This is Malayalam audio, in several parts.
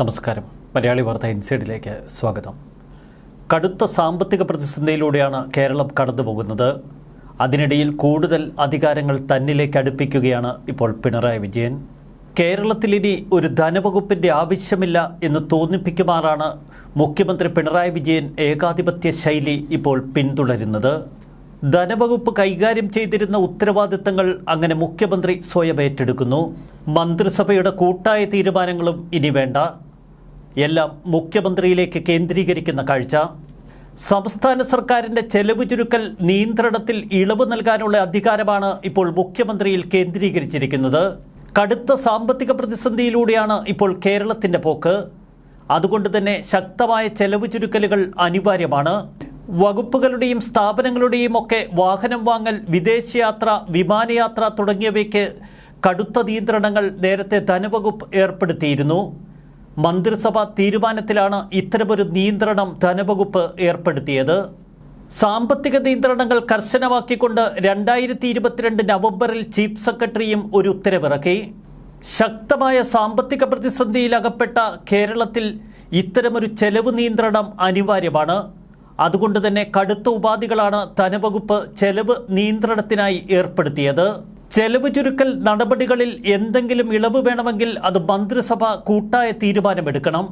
നമസ്കാരം. മലയാളി വാർത്ത ഇൻസൈഡിലേക്ക് സ്വാഗതം. കടുത്ത സാമ്പത്തിക പ്രതിസന്ധിയിലൂടെയാണ് കേരളം കടന്നുപോകുന്നത് അതിനിടയിൽ കൂടുതൽ അധികാരങ്ങൾ തന്നിലേക്ക് അടുപ്പിക്കുകയാണ് ഇപ്പോൾ പിണറായി വിജയൻ. കേരളത്തിൽ ഇനി ഒരു ധനവകുപ്പിന്റെ ആവശ്യമില്ല എന്ന് തോന്നിപ്പിക്കുമാറാണ് മുഖ്യമന്ത്രി പിണറായി വിജയൻ ഏകാധിപത്യ ശൈലി ഇപ്പോൾ പിന്തുടരുന്നത്. ധനവകുപ്പ് കൈകാര്യം ചെയ്തിരുന്ന ഉത്തരവാദിത്തങ്ങൾ അങ്ങനെ മുഖ്യമന്ത്രി സ്വയം ഏറ്റെടുക്കുന്നു. മന്ത്രിസഭയുടെ കൂട്ടായ തീരുമാനങ്ങളും ഇനി വേണ്ട. എല്ലാം മുഖ്യമന്ത്രിയിലേക്ക് കേന്ദ്രീകരിക്കുന്ന കാഴ്ച. സംസ്ഥാന സർക്കാരിന്റെ ചെലവ് ചുരുക്കൽ നിയന്ത്രണത്തിൽ ഇളവ് നൽകാനുള്ള അധികാരമാണ് ഇപ്പോൾ മുഖ്യമന്ത്രിയിൽ കേന്ദ്രീകരിച്ചിരിക്കുന്നത്. കടുത്ത സാമ്പത്തിക പ്രതിസന്ധിയിലൂടെയാണ് ഇപ്പോൾ കേരളത്തിന്റെ പോക്ക്. അതുകൊണ്ട് തന്നെ ശക്തമായ ചെലവ് ചുരുക്കലുകൾ അനിവാര്യമാണ്. വകുപ്പുകളുടെയും സ്ഥാപനങ്ങളുടെയും ഒക്കെ വാഹനം വാങ്ങൽ വിദേശയാത്ര വിമാനയാത്ര തുടങ്ങിയവയ്ക്ക് കടുത്ത നിയന്ത്രണങ്ങൾ നേരത്തെ ധനവകുപ്പ് ഏർപ്പെടുത്തിയിരുന്നു. മന്ത്രിസഭ തീരുമാനത്തിലാണ് ഇത്തരമൊരു നിയന്ത്രണം ധനവകുപ്പ് ഏർപ്പെടുത്തിയത്. സാമ്പത്തിക നിയന്ത്രണങ്ങൾ കർശനമാക്കിക്കൊണ്ട് രണ്ടായിരത്തി ഇരുപത്തിരണ്ട് നവംബറിൽ ചീഫ് സെക്രട്ടറിയും ഒരു ഉത്തരവിറക്കി. ശക്തമായ സാമ്പത്തിക പ്രതിസന്ധിയിലകപ്പെട്ട കേരളത്തിൽ ഇത്തരമൊരു ചെലവ് നിയന്ത്രണം അനിവാര്യമാണ്. അതുകൊണ്ട് തന്നെ കടുത്ത ഉപാധികളാണ് ധനവകുപ്പ് ചെലവ് നിയന്ത്രണത്തിനായി ഏർപ്പെടുത്തിയത്. ചെലവ് ചുരുക്കൽ നടപടികളിൽ എന്തെങ്കിലും ഇളവ് വേണമെങ്കിൽ അത് മന്ത്രിസഭ കൂട്ടായ തീരുമാനമെടുക്കണം.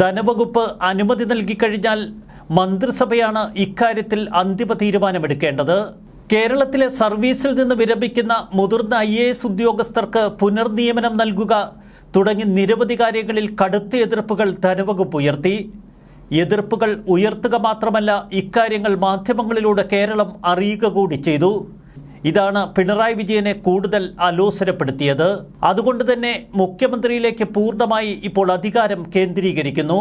ധനവകുപ്പ് അനുമതി നൽകിക്കഴിഞ്ഞാൽ മന്ത്രിസഭയാണ് ഇക്കാര്യത്തിൽ അന്തിമ തീരുമാനമെടുക്കേണ്ടത്. കേരളത്തിലെ സർവീസിൽ നിന്ന് വിരമിക്കുന്ന മുതിർന്ന ഐ എ എസ് ഉദ്യോഗസ്ഥർക്ക് പുനർനിയമനം നൽകുക തുടങ്ങി നിരവധി കാര്യങ്ങളിൽ കടുത്ത എതിർപ്പുകൾ ധനവകുപ്പ് ഉയർത്തി. എതിർപ്പുകൾ ഉയർത്തുക മാത്രമല്ല ഇക്കാര്യങ്ങൾ മാധ്യമങ്ങളിലൂടെ കേരളം അറിയുക കൂടി ചെയ്തു. ഇതാണ് പിണറായി വിജയനെ കൂടുതൽ അലോസരപ്പെടുത്തിയത്. അതുകൊണ്ട് തന്നെ മുഖ്യമന്ത്രിയിലേക്ക് പൂർണമായി ഇപ്പോൾ അധികാരം കേന്ദ്രീകരിക്കുന്നു.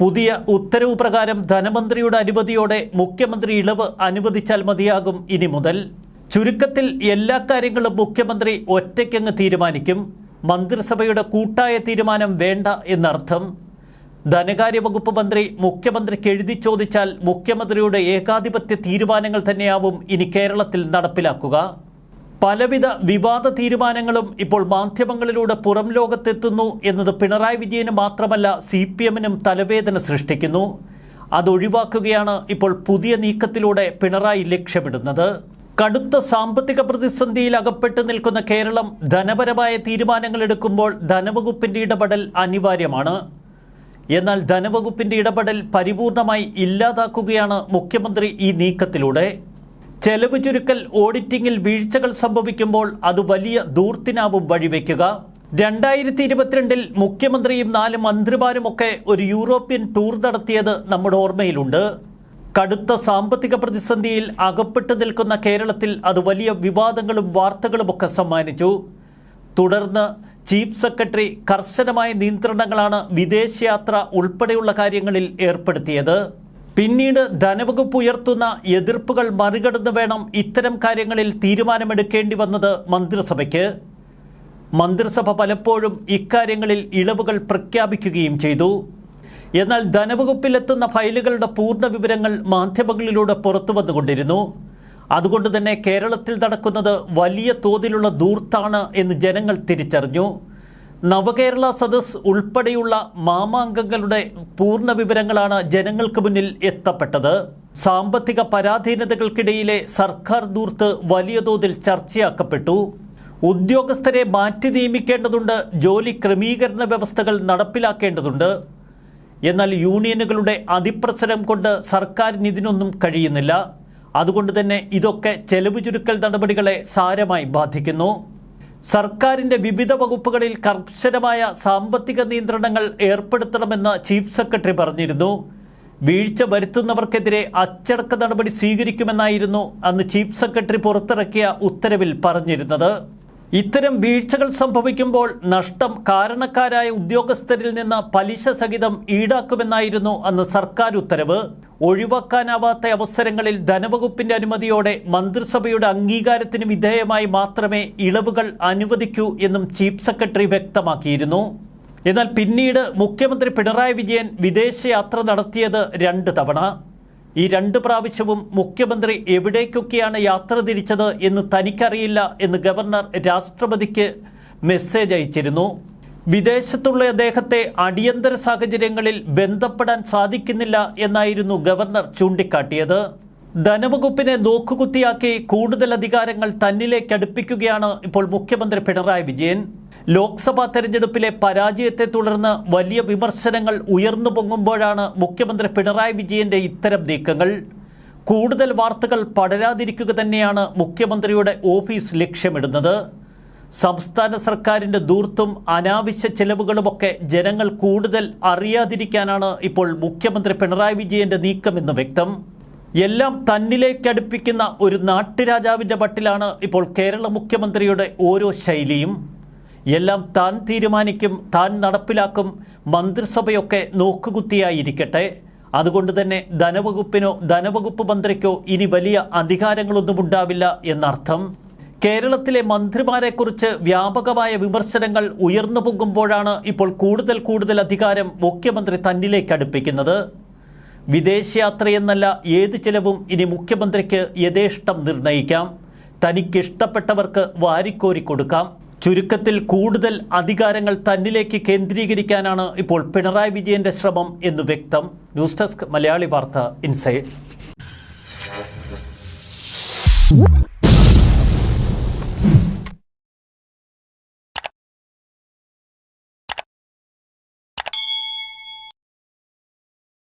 പുതിയ ഉത്തരവ് പ്രകാരം ധനമന്ത്രിയുടെ അനുമതിയോടെ മുഖ്യമന്ത്രി ഇളവ് അനുവദിച്ചാൽ മതിയാകും ഇനി മുതൽ. ചുരുക്കത്തിൽ എല്ലാ കാര്യങ്ങളും മുഖ്യമന്ത്രി ഒറ്റയ്ക്കങ്ങ് തീരുമാനിക്കും. മന്ത്രിസഭയുടെ കൂട്ടായ തീരുമാനം വേണ്ട എന്നർത്ഥം. ധനകാര്യ വകുപ്പ് മന്ത്രി മുഖ്യമന്ത്രിക്ക് എഴുതി ചോദിച്ചാൽ മുഖ്യമന്ത്രിയുടെ ഏകാധിപത്യ തീരുമാനങ്ങൾ തന്നെയാവും ഇനി കേരളത്തിൽ നടപ്പിലാക്കുക. പലവിധ വിവാദ തീരുമാനങ്ങളും ഇപ്പോൾ മാധ്യമങ്ങളിലൂടെ പുറം ലോകത്തെത്തുന്നു എന്നത് പിണറായി വിജയന് മാത്രമല്ല സി പി എമ്മിനും തലവേദന സൃഷ്ടിക്കുന്നു. അതൊഴിവാക്കുകയാണ് ഇപ്പോൾ പുതിയ നീക്കത്തിലൂടെ പിണറായി ലക്ഷ്യമിടുന്നത്. കടുത്ത സാമ്പത്തിക പ്രതിസന്ധിയിൽ അകപ്പെട്ടു നിൽക്കുന്ന കേരളം ധനപരമായ തീരുമാനങ്ങൾ എടുക്കുമ്പോൾ ധനവകുപ്പിന്റെ ഇടപെടൽ അനിവാര്യമാണ്. എന്നാൽ ധനവകുപ്പിന്റെ ഇടപെടൽ പരിപൂർണമായി ഇല്ലാതാക്കുകയാണ് മുഖ്യമന്ത്രി ഈ നീക്കത്തിലൂടെ. ചെലവ് ചുരുക്കൽ ഓഡിറ്റിംഗിൽ വീഴ്ചകൾ സംഭവിക്കുമ്പോൾ അത് വലിയ ദൂർത്തിനാവും വഴിവെക്കുക. രണ്ടായിരത്തി ഇരുപത്തിരണ്ടിൽ മുഖ്യമന്ത്രിയും നാല് മന്ത്രിമാരുമൊക്കെ ഒരു യൂറോപ്യൻ ടൂർ നടത്തിയത് നമ്മുടെ ഓർമ്മയിലുണ്ട്. കടുത്ത സാമ്പത്തിക പ്രതിസന്ധിയിൽ അകപ്പെട്ടു നിൽക്കുന്ന കേരളത്തിൽ അത് വലിയ വിവാദങ്ങളും വാർത്തകളുമൊക്കെ സമ്മാനിച്ചു. തുടർന്ന് ചീഫ് സെക്രട്ടറി കർശനമായ നിയന്ത്രണങ്ങളാണ് വിദേശയാത്ര ഉൾപ്പെടെയുള്ള കാര്യങ്ങളിൽ ഏർപ്പെടുത്തിയത്. പിന്നീട് ധനവകുപ്പ് ഉയർത്തുന്ന എതിർപ്പുകൾ മറികടന്ന് വേണം ഇത്തരം കാര്യങ്ങളിൽ തീരുമാനമെടുക്കേണ്ടി വന്നത് മന്ത്രിസഭയ്ക്ക്. മന്ത്രിസഭ പലപ്പോഴും ഇക്കാര്യങ്ങളിൽ ഇളവുകൾ പ്രഖ്യാപിക്കുകയും ചെയ്തു. എന്നാൽ ധനവകുപ്പിലെത്തുന്ന ഫയലുകളുടെ പൂർണ വിവരങ്ങൾ മാധ്യമങ്ങളിലൂടെ പുറത്തു വന്നുകൊണ്ടിരുന്നു അതുകൊണ്ട് തന്നെ കേരളത്തിൽ നടക്കുന്നത് വലിയ തോതിലുള്ള ദൂർത്താണ് എന്ന് ജനങ്ങൾ തിരിച്ചറിഞ്ഞു. നവകേരള സദസ് ഉൾപ്പെടെയുള്ള മാമാങ്കങ്ങളുടെ പൂർണ വിവരങ്ങളാണ് ജനങ്ങൾക്ക് മുന്നിൽ എത്തപ്പെട്ടത്. സാമ്പത്തിക പരാധീനതകൾക്കിടയിലെ സർക്കാർ ദൂർത്ത് വലിയ തോതിൽ ചർച്ചയാക്കപ്പെട്ടു. ഉദ്യോഗസ്ഥരെ മാറ്റി നിയമിക്കേണ്ടതുണ്ട് ജോലി ക്രമീകരണ വ്യവസ്ഥകൾ നടപ്പിലാക്കേണ്ടതുണ്ട്. എന്നാൽ യൂണിയനുകളുടെ അതിപ്രസരം കൊണ്ട് സർക്കാരിന് ഇതിനൊന്നും കഴിയുന്നില്ല. അതുകൊണ്ട് തന്നെ ഇതൊക്കെ ചെലവ് ചുരുക്കൽ നടപടികളെ സാരമായി ബാധിക്കുന്നു. സർക്കാരിന്റെ വിവിധ വകുപ്പുകളിൽ കർശനമായ സാമ്പത്തിക നിയന്ത്രണങ്ങൾ ഏർപ്പെടുത്തണമെന്ന് ചീഫ് സെക്രട്ടറി പറഞ്ഞിരുന്നു. വീഴ്ച വരുത്തുന്നവർക്കെതിരെ അച്ചടക്ക നടപടി സ്വീകരിക്കുമെന്നായിരുന്നു അന്ന് ചീഫ് സെക്രട്ടറി പുറത്തിറക്കിയ ഉത്തരവിൽ പറഞ്ഞിരുന്നത്. ഇത്തരം വീഴ്ചകൾ സംഭവിക്കുമ്പോൾ നഷ്ടം കാരണക്കാരായ ഉദ്യോഗസ്ഥരിൽ നിന്ന് പലിശ സഹിതം ഈടാക്കുമെന്നായിരുന്നു അന്ന് സർക്കാർ ഉത്തരവ്. ഒഴിവാക്കാനാവാത്ത അവസരങ്ങളിൽ ധനവകുപ്പിന്റെ അനുമതിയോടെ മന്ത്രിസഭയുടെ അംഗീകാരത്തിന് വിധേയമായി മാത്രമേ ഇളവുകൾ അനുവദിക്കൂ എന്നും ചീഫ് സെക്രട്ടറി വ്യക്തമാക്കിയിരുന്നു. എന്നാൽ പിന്നീട് മുഖ്യമന്ത്രി പിണറായി വിജയൻ വിദേശയാത്ര നടത്തിയത് രണ്ട് തവണ. ഈ രണ്ട് പ്രാവശ്യവും മുഖ്യമന്ത്രി എവിടേക്കൊക്കെയാണ് യാത്ര തിരിച്ചത് എന്ന് തനിക്കറിയില്ല എന്ന് ഗവർണർ രാഷ്ട്രപതിക്ക് മെസ്സേജ് അയച്ചിരുന്നു. വിദേശത്തുള്ള അദ്ദേഹത്തെ അടിയന്തര സാഹചര്യങ്ങളിൽ ബന്ധപ്പെടാൻ സാധിക്കുന്നില്ല എന്നായിരുന്നു ഗവർണർ ചൂണ്ടിക്കാട്ടിയത്. ധനവകുപ്പിനെ നോക്കുകുത്തിയാക്കി കൂടുതൽ അധികാരങ്ങൾ തന്നിലേക്ക് അടുപ്പിക്കുകയാണ് ഇപ്പോൾ മുഖ്യമന്ത്രി പിണറായി വിജയൻ. ലോക്സഭാ തെരഞ്ഞെടുപ്പിലെ പരാജയത്തെ തുടർന്ന് വലിയ വിമർശനങ്ങൾ ഉയർന്നു പൊങ്ങുമ്പോഴാണ് മുഖ്യമന്ത്രി പിണറായി വിജയന്റെ ഇത്തരം നീക്കങ്ങൾ. കൂടുതൽ വാർത്തകൾ പടരാതിരിക്കുക തന്നെയാണ് മുഖ്യമന്ത്രിയുടെ ഓഫീസ് ലക്ഷ്യമിടുന്നത്. സംസ്ഥാന സർക്കാരിന്റെ ദൂർത്തും അനാവശ്യ ചെലവുകളുമൊക്കെ ജനങ്ങൾ കൂടുതൽ അറിയാതിരിക്കാനാണ് ഇപ്പോൾ മുഖ്യമന്ത്രി പിണറായി വിജയന്റെ നീക്കമെന്ന് വ്യക്തം. എല്ലാം തന്നിലേക്കടുപ്പിക്കുന്ന ഒരു നാട്ടുരാജാവിന്റെ പട്ടിലാണ് ഇപ്പോൾ കേരള മുഖ്യമന്ത്രിയുടെ ഓരോ ശൈലിയും. എല്ലാം താൻ തീരുമാനിക്കും താൻ നടപ്പിലാക്കും മന്ത്രിസഭയൊക്കെ നോക്കുകുത്തിയായിരിക്കട്ടെ. അതുകൊണ്ട് തന്നെ ധനവകുപ്പിനോ ധനവകുപ്പ് മന്ത്രിക്കോ ഇനി വലിയ അധികാരങ്ങളൊന്നും ഉണ്ടാവില്ല എന്നർത്ഥം. കേരളത്തിലെ മന്ത്രിമാരെക്കുറിച്ച് വ്യാപകമായ വിമർശനങ്ങൾ ഉയർന്നു പൊങ്ങുമ്പോഴാണ് ഇപ്പോൾ കൂടുതൽ കൂടുതൽ അധികാരം മുഖ്യമന്ത്രി തന്നിലേക്ക് അടുപ്പിക്കുന്നത്. വിദേശയാത്രയെന്നല്ല ഏത് ചിലവും ഇനി മുഖ്യമന്ത്രിക്ക് യഥേഷ്ടം നിർണയിക്കാം. തനിക്കിഷ്ടപ്പെട്ടവർക്ക് വാരിക്കോരി കൊടുക്കാം. ചുരുക്കത്തിൽ കൂടുതൽ അധികാരങ്ങൾ തന്നിലേക്ക് കേന്ദ്രീകരിക്കാനാണ് ഇപ്പോൾ പിണറായി വിജയന്റെ ശ്രമം എന്ന് വ്യക്തം ന്യൂസ് ഡെസ്ക് മലയാളി വാർത്ത ഇൻസൈഡ്.